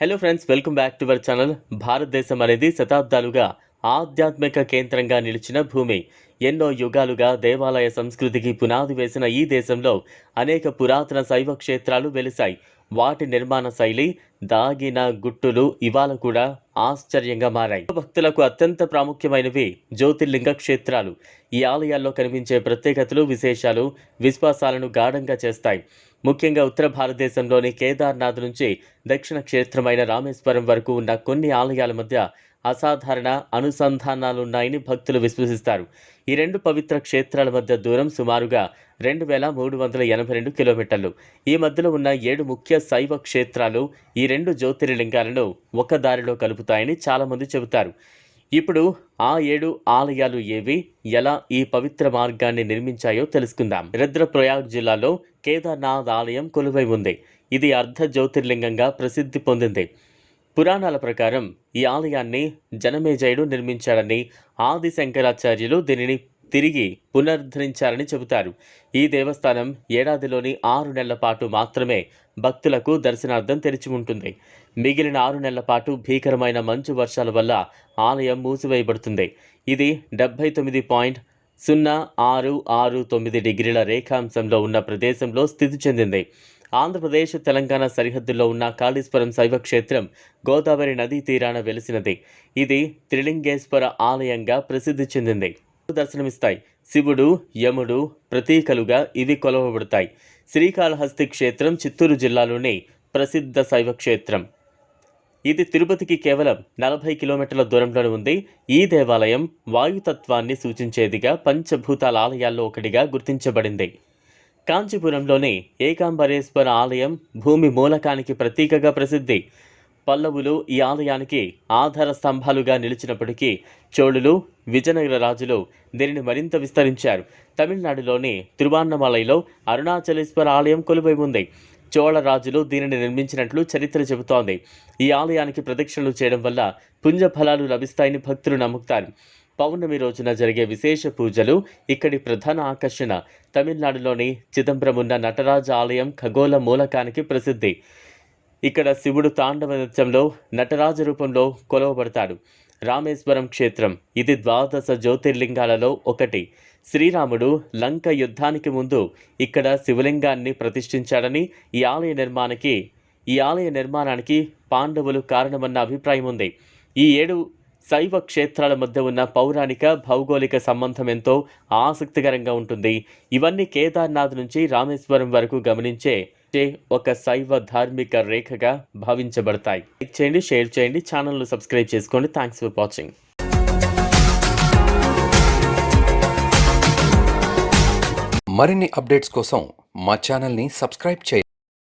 Hello friends welcome back to our channel భారతదేశం అనేది శతాబ్దాలుగా ఆధ్యాత్మిక కేంద్రంగా నిలిచిన భూమి. ఎన్నో యుగాలుగా దేవాలయ సంస్కృతికి పునాది వేసిన ఈ దేశంలో అనేక పురాతన శైవ క్షేత్రాలు వెలిశాయి. వాటి నిర్మాణ శైలి దాగిన గుట్టులు ఇవాళ కూడా ఆశ్చర్యంగా మారాయి. భక్తులకు అత్యంత ప్రాముఖ్యమైనవి జ్యోతిర్లింగ క్షేత్రాలు. ఈ ఆలయాల్లో కనిపించే ప్రత్యేకతలు విశేషాలు విశ్వాసాలను గాఢంగా చేస్తాయి. ముఖ్యంగా ఉత్తర భారతదేశంలోని కేదార్నాథ్ నుంచి దక్షిణ క్షేత్రమైన రామేశ్వరం వరకు ఉన్న కొన్ని ఆలయాల మధ్య అసాధారణ అనుసంధానాలున్నాయని భక్తులు విశ్వసిస్తారు. ఈ రెండు పవిత్ర క్షేత్రాల మధ్య దూరం సుమారుగా రెండు వేల మూడు వందల ఎనభై రెండు కిలోమీటర్లు. ఈ మధ్యలో ఉన్న ఏడు ముఖ్య శైవ క్షేత్రాలు ఈ రెండు జ్యోతిర్లింగాలను ఒక దారిలో కలుపుతాయని చాలామంది చెబుతారు. ఇప్పుడు ఆ ఏడు ఆలయాలు ఏవి ఎలా ఈ పవిత్ర మార్గాన్ని నిర్మించాయో తెలుసుకుందాం. రుద్రప్రయాగ్ జిల్లాలో కేదార్నాథ్ ఆలయం కొలువై ఉంది. ఇది అర్ధ జ్యోతిర్లింగంగా ప్రసిద్ధి పొందింది. పురాణాల ప్రకారం ఈ ఆలయాన్ని జనమేజయుడు నిర్మించాడని ఆది శంకరాచార్యులు దీనిని తిరిగి పునరుద్ధరించారని చెబుతారు. ఈ దేవస్థానం ఏడాదిలోని ఆరు నెలల పాటు మాత్రమే భక్తులకు దర్శనార్థం తెరిచి ఉంటుంది. మిగిలిన ఆరు నెలల పాటు భీకరమైన మంచు వర్షాల వల్ల ఆలయం మూసివేయబడుతుంది. ఇది డెబ్బై తొమ్మిది పాయింట్ సున్నా ఆరు ఆరు తొమ్మిది డిగ్రీల రేఖాంశంలో ఉన్న ప్రదేశంలో స్థితి చెందింది. ఆంధ్రప్రదేశ్ తెలంగాణ సరిహద్దుల్లో ఉన్న కాళీశ్వరం శైవ క్షేత్రం గోదావరి నదీ తీరాన వెలిసినది. ఇది త్రిలింగేశ్వర ఆలయంగా ప్రసిద్ధి చెందింది. దర్శనమిస్తాయి. శివుడు యముడు ప్రతీకలుగా ఇవి కొలవబడతాయి. శ్రీకాళహస్తి క్షేత్రం చిత్తూరు జిల్లాలోని ప్రసిద్ధ శైవ క్షేత్రం ఇది తిరుపతికి కేవలం నలభై కిలోమీటర్ల దూరంలోనే ఉంది. ఈ దేవాలయం వాయుతత్వాన్ని సూచించేదిగా పంచభూతాల ఆలయాల్లో ఒకటిగా గుర్తించబడింది. కాంచీపురంలోని ఏకాంబరేశ్వర ఆలయం భూమి మూలకానికి ప్రతీకగా ప్రసిద్ధి. పల్లవులు ఈ ఆలయానికి ఆధార స్తంభాలుగా నిలిచినప్పటికీ చోళులు విజయనగర రాజులు దీనిని మరింత విస్తరించారు. తమిళనాడులోని తిరువాన్నమలైలో అరుణాచలేశ్వర ఆలయం కొలువై ఉంది. చోళ రాజులు దీనిని నిర్మించినట్లు చరిత్ర చెబుతోంది. ఈ ఆలయానికి ప్రదక్షిణలు చేయడం వల్ల పుంజఫలాలు ఫలాలు లభిస్తాయని భక్తులు నమ్ముతారు. పౌర్ణమి రోజున జరిగే విశేష పూజలు ఇక్కడి ప్రధాన ఆకర్షణ. తమిళనాడులోని చిదంబరం ఉన్న నటరాజ ఆలయం ఖగోళ మూలకానికి ప్రసిద్ధి. ఇక్కడ శివుడు తాండవ నృత్యంలో నటరాజ రూపంలో కొలవబడతాడు. రామేశ్వరం క్షేత్రం ఇది ద్వాదశ జ్యోతిర్లింగాలలో ఒకటి. శ్రీరాముడు లంక యుద్ధానికి ముందు ఇక్కడ శివలింగాన్ని ప్రతిష్ఠించాడని ఈ ఆలయ నిర్మాణానికి ఈ ఆలయ నిర్మాణానికి పాండవులు కారణమన్న అభిప్రాయం ఉంది. ఈ ఏడు శైవ క్షేత్రాల మధ్య ఉన్న పౌరాణిక భౌగోళిక సంబంధం ఎంతో ఆసక్తికరంగా ఉంటుంది. ఇవన్నీ కేదార్నాథ్ నుంచి రామేశ్వరం వరకు గమనించే ఒక శైవ ధార్మిక రేఖగా భావించబడతాయి. లైక్ చేయండి షేర్ చేయండి ఛానల్ను సబ్స్క్రైబ్ చేసుకోండి. థ్యాంక్స్ ఫర్ వాచింగ్ మరిన్ని అప్డేట్స్ కోసం మా ఛానల్ని సబ్స్క్రైబ్ చేయండి.